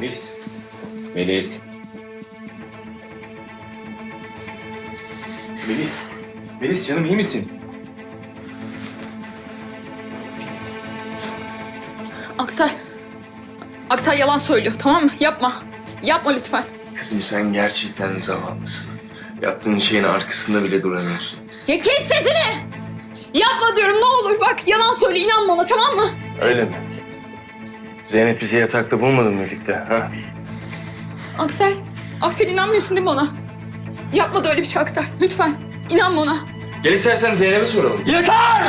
Melis. Melis. Melis. Melis canım iyi misin? Aksel. Aksel yalan söylüyor tamam mı? Yapma. Yapma lütfen. Kızım sen gerçekten zavallısın. Yaptığın şeyin arkasında bile duramıyorsun. Ya kes sesini! Yapma diyorum ne olur bak yalan söyle inan bana tamam mı? Öyle mi? Zeynep bizi yatakta bulmadı mı birlikte? Ha? Aksel. Aksel inanmıyorsun değil mi ona? Yapma da öyle bir şey Aksel. Lütfen. İnan bana. Gel istersen Zeynep'e soralım. Yeter!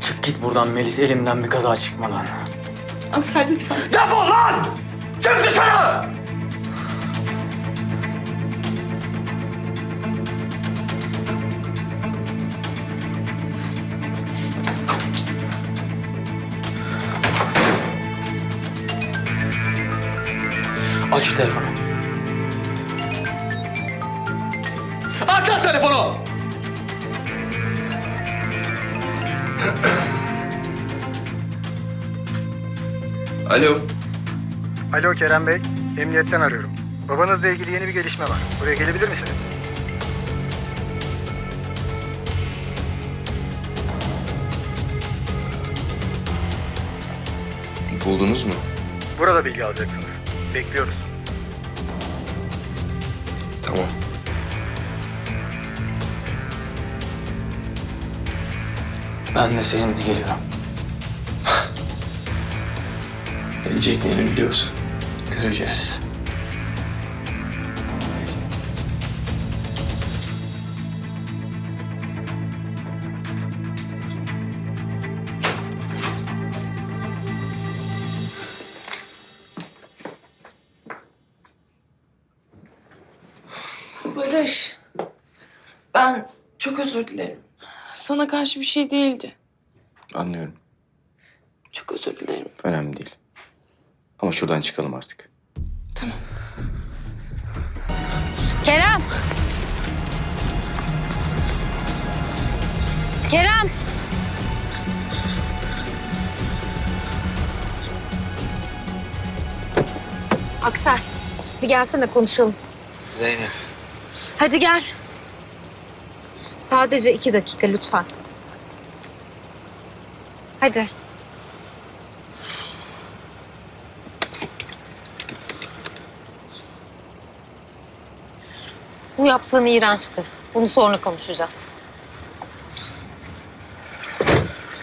Çık git buradan Melis elimden bir kaza çıkmadan. Aksel lütfen. Defol lan! Çık dışarı! Aç şu telefonu. Aç lan telefonu! Alo. Alo Kerem Bey, emniyetten arıyorum. Babanızla ilgili yeni bir gelişme var. Buraya gelebilir misiniz? Buldunuz mu? Burada bilgi alacaksınız. Bekliyoruz. Tamam. Ben de seninle geliyorum. Ne diyeceklerini biliyorsun. Göreceğiz. Barış, ben çok özür dilerim. Sana karşı bir şey değildi. Anlıyorum. Çok özür dilerim. Önemli değil. Ama şuradan çıkalım artık. Tamam. Kerem! Kerem! Aksel, bir gelsene konuşalım. Zeynep. Hadi gel. Sadece iki dakika lütfen. Hadi. Bu yaptığın iğrençti. Bunu sonra konuşacağız.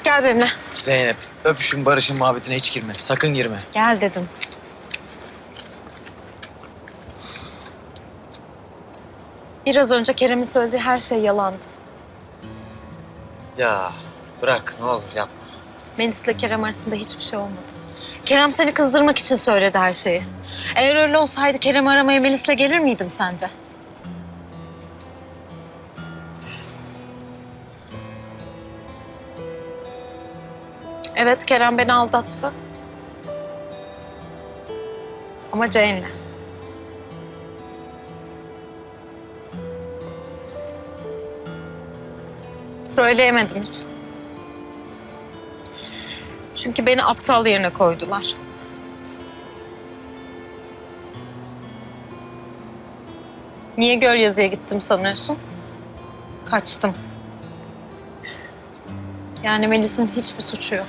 Gel benimle. Zeynep, öpüşün barışın muhabbetine hiç girme. Sakın girme. Gel dedim. Biraz önce Kerem'in söylediği her şey yalandı. Ya bırak ne olur yapma. Melis'le Kerem arasında hiçbir şey olmadı. Kerem seni kızdırmak için söyledi her şeyi. Eğer öyle olsaydı Kerem aramaya Melis'le gelir miydim sence? Evet Kerem beni aldattı. Ama Jane'le. Söyleyemedim hiç. Çünkü beni aptal yerine koydular. Niye göl yazıya gittim sanıyorsun? Kaçtım. Yani Melis'in hiçbir suçu yok.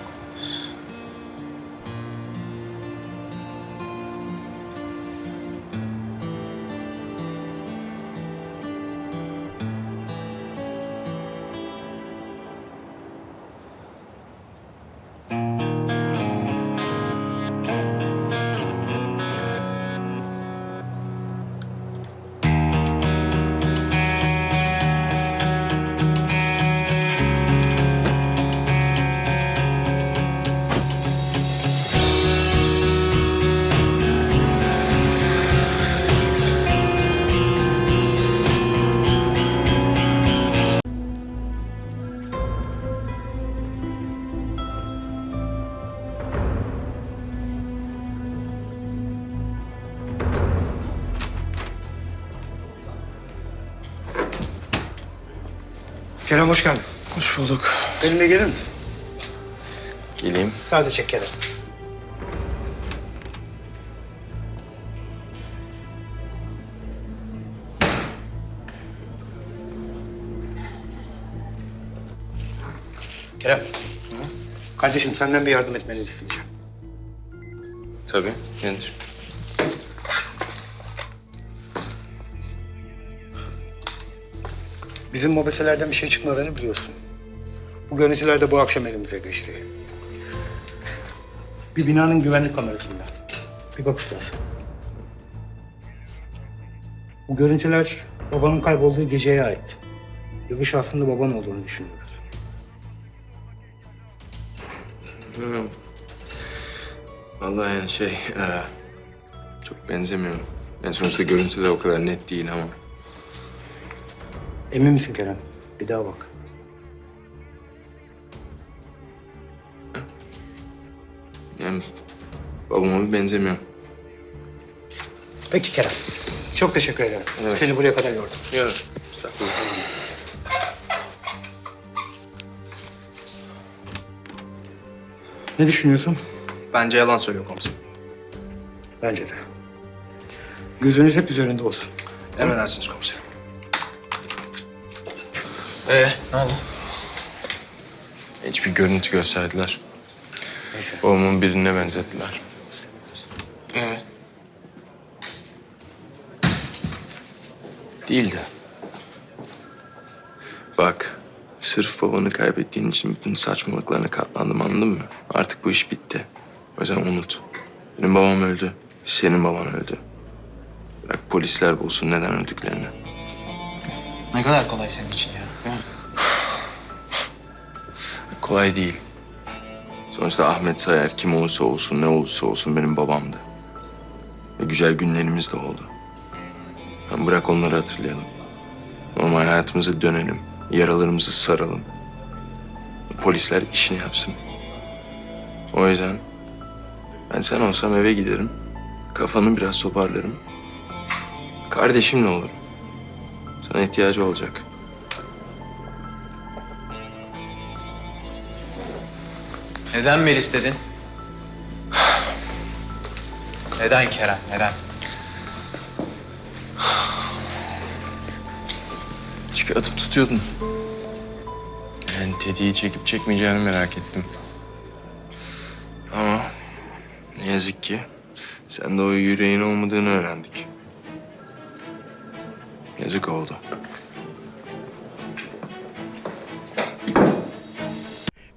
Kerem hoş geldin. Hoş bulduk. Benimle gelir misin? Geleyim. Sadece Kerem. Kerem. Kardeşim senden bir yardım etmeni isteyeceğim. Tabii. Nedir? Bizim mobeselerden bir şey çıkmadığını biliyorsun. Bu görüntüler de bu akşam elimize geçti. Bir binanın güvenlik kamerasında. Bir bak istersen. Bu görüntüler babanın kaybolduğu geceye ait. Ve bu şahsında baban olduğunu düşünüyoruz. Bilmiyorum. Vallahi yani şey... eee, çok benzemiyor. Yani sonuçta görüntü de o kadar net değil ama... Emin misin Kerem? Bir daha bak. Yani babama bir benzemiyor. Peki Kerem. Çok teşekkür ederim. Evet. Seni buraya kadar yordum. Yok. Sağ ol. Ne düşünüyorsun? Bence yalan söylüyor komiserim. Bence de. Gözünüz hep üzerinde olsun. Emredersiniz komiserim. Ee, ne oldu? Hiçbir görüntü gösterdiler. Babamın birine benzettiler. Ee, Değildi. Bak, sırf babanı kaybettiğin için bütün saçmalıklarına katlandım anladın mı? Artık bu iş bitti. O yüzden unut. Benim babam öldü. Senin baban öldü. Bırak polisler bulsun neden öldüklerini. ne kadar kolay senin için ya. Kolay değil. Sonuçta Ahmet Sayar kim olursa olsun, ne olursa olsun benim babamdı. Ve güzel günlerimiz de oldu. Ben bırak onları hatırlayalım. Normal hayatımıza dönelim. Yaralarımızı saralım. Polisler işini yapsın. O yüzden ben sen olsam eve giderim. Kafanı biraz toparlarım. Kardeşimle olurum. Sana ihtiyacı olacak. Neden Melis dedin? Neden Kerem, neden? Çünkü atıp tutuyordun. Yani tetiği çekip çekmeyeceğini merak ettim. Ama ne yazık ki sen de o yüreğin olmadığını öğrendik. Yazık oldu.